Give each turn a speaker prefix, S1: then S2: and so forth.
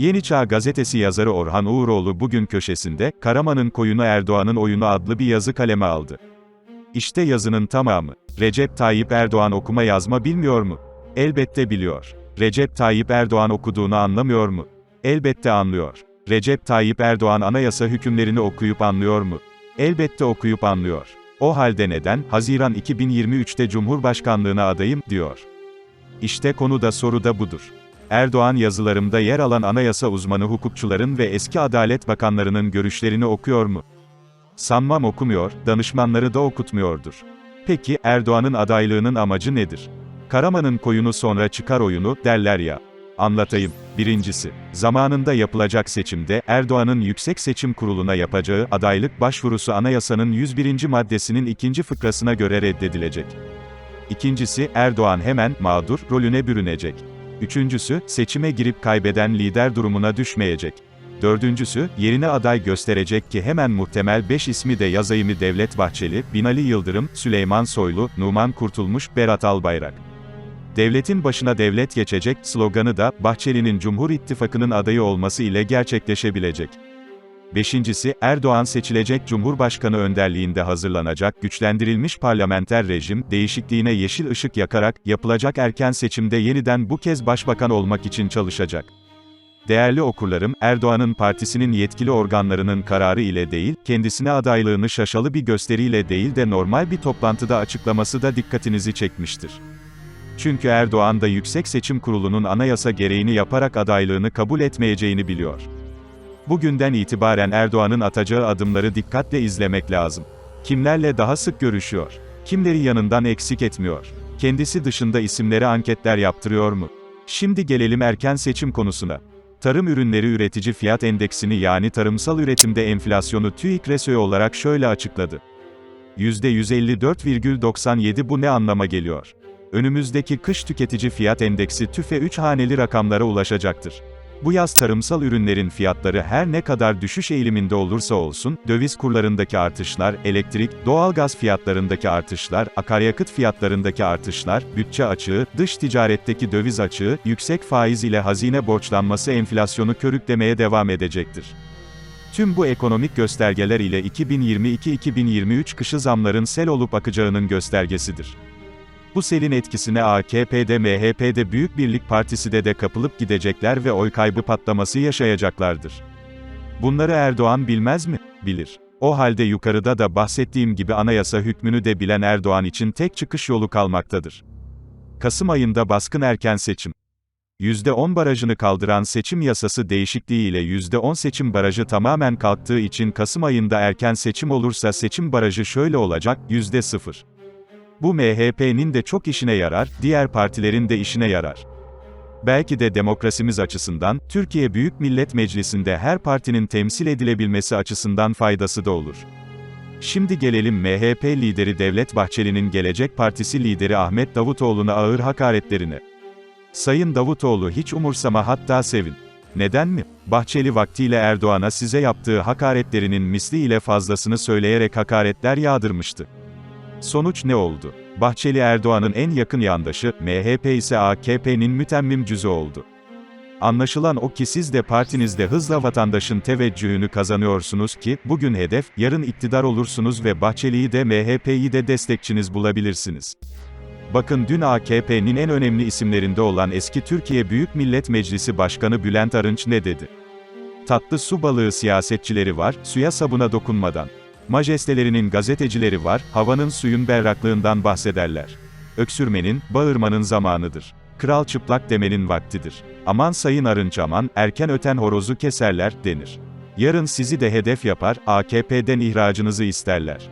S1: Yeni Çağ gazetesi yazarı Orhan Uğuroğlu bugün köşesinde, Karaman'ın koyunu Erdoğan'ın oyunu adlı bir yazı kaleme aldı. İşte yazının tamamı. Recep Tayyip Erdoğan okuma yazma bilmiyor mu? Elbette biliyor. Recep Tayyip Erdoğan okuduğunu anlamıyor mu? Elbette anlıyor. Recep Tayyip Erdoğan anayasa hükümlerini okuyup anlıyor mu? Elbette okuyup anlıyor. O halde neden, Haziran 2023'te Cumhurbaşkanlığına adayım, diyor. İşte konu da soru da budur. Erdoğan yazılarımda yer alan anayasa uzmanı hukukçuların ve eski adalet bakanlarının görüşlerini okuyor mu? Sanmam okumuyor, danışmanları da okutmuyordur. Peki, Erdoğan'ın adaylığının amacı nedir? Karaman'ın koyunu sonra çıkar oyunu, derler ya. Anlatayım. Birincisi, zamanında yapılacak seçimde, Erdoğan'ın Yüksek Seçim Kurulu'na yapacağı adaylık başvurusu anayasanın 101. maddesinin ikinci fıkrasına göre reddedilecek. İkincisi, Erdoğan hemen, mağdur, rolüne bürünecek. Üçüncüsü, seçime girip kaybeden lider durumuna düşmeyecek. Dördüncüsü, yerine aday gösterecek ki hemen muhtemel 5 ismi de yazayımı Devlet Bahçeli, Binali Yıldırım, Süleyman Soylu, Numan Kurtulmuş, Berat Albayrak. Devletin başına devlet geçecek sloganı da Bahçeli'nin Cumhur İttifakı'nın adayı olması ile gerçekleşebilecek. Beşincisi, Erdoğan seçilecek Cumhurbaşkanı önderliğinde hazırlanacak güçlendirilmiş parlamenter rejim değişikliğine yeşil ışık yakarak yapılacak erken seçimde yeniden bu kez başbakan olmak için çalışacak. Değerli okurlarım, Erdoğan'ın partisinin yetkili organlarının kararı ile değil, kendisine adaylığını şaşalı bir gösteriyle değil de normal bir toplantıda açıklaması da dikkatinizi çekmiştir. Çünkü Erdoğan da Yüksek Seçim Kurulu'nun anayasa gereğini yaparak adaylığını kabul etmeyeceğini biliyor. Bugünden itibaren Erdoğan'ın atacağı adımları dikkatle izlemek lazım. Kimlerle daha sık görüşüyor? Kimleri yanından eksik etmiyor? Kendisi dışında isimlere anketler yaptırıyor mu? Şimdi gelelim erken seçim konusuna. Tarım ürünleri üretici fiyat endeksini yani tarımsal üretimde enflasyonu TÜİK RESÖ olarak şöyle açıkladı. %154,97 bu ne anlama geliyor? Önümüzdeki kış tüketici fiyat endeksi TÜFE 3 haneli rakamlara ulaşacaktır. Bu yaz tarımsal ürünlerin fiyatları her ne kadar düşüş eğiliminde olursa olsun, döviz kurlarındaki artışlar, elektrik, doğalgaz fiyatlarındaki artışlar, akaryakıt fiyatlarındaki artışlar, bütçe açığı, dış ticaretteki döviz açığı, yüksek faiz ile hazine borçlanması enflasyonu körüklemeye devam edecektir. Tüm bu ekonomik göstergeler ile 2022-2023 kışı zamların sel olup akacağının göstergesidir. Bu selin etkisine AKP'de MHP'de Büyük Birlik Partisi de kapılıp gidecekler ve oy kaybı patlaması yaşayacaklardır. Bunları Erdoğan bilmez mi? Bilir. O halde yukarıda da bahsettiğim gibi anayasa hükmünü de bilen Erdoğan için tek çıkış yolu kalmaktadır. Kasım ayında baskın erken seçim. %10 barajını kaldıran seçim yasası değişikliğiyle %10 seçim barajı tamamen kalktığı için Kasım ayında erken seçim olursa seçim barajı şöyle olacak, %0. Bu MHP'nin de çok işine yarar, diğer partilerin de işine yarar. Belki de demokrasimiz açısından, Türkiye Büyük Millet Meclisi'nde her partinin temsil edilebilmesi açısından faydası da olur. Şimdi gelelim MHP lideri Devlet Bahçeli'nin Gelecek Partisi lideri Ahmet Davutoğlu'na ağır hakaretlerine. Sayın Davutoğlu hiç umursama hatta sevin. Neden mi? Bahçeli vaktiyle Erdoğan'a size yaptığı hakaretlerinin misli ile fazlasını söyleyerek hakaretler yağdırmıştı. Sonuç ne oldu? Bahçeli Erdoğan'ın en yakın yandaşı, MHP ise AKP'nin mütemmim cüzü oldu. Anlaşılan o ki siz de partinizde hızla vatandaşın teveccühünü kazanıyorsunuz ki, bugün hedef, yarın iktidar olursunuz ve Bahçeli'yi de MHP'yi de destekçiniz bulabilirsiniz. Bakın dün AKP'nin en önemli isimlerinde olan eski Türkiye Büyük Millet Meclisi Başkanı Bülent Arınç ne dedi? Tatlı su balığı siyasetçileri var, suya sabuna dokunmadan. Majestelerinin gazetecileri var, havanın suyun berraklığından bahsederler. Öksürmenin, bağırmanın zamanıdır. Kral çıplak demenin vaktidir. Aman sayın arınç aman, erken öten horozu keserler, denir. Yarın sizi de hedef yapar, AKP'den ihracınızı isterler.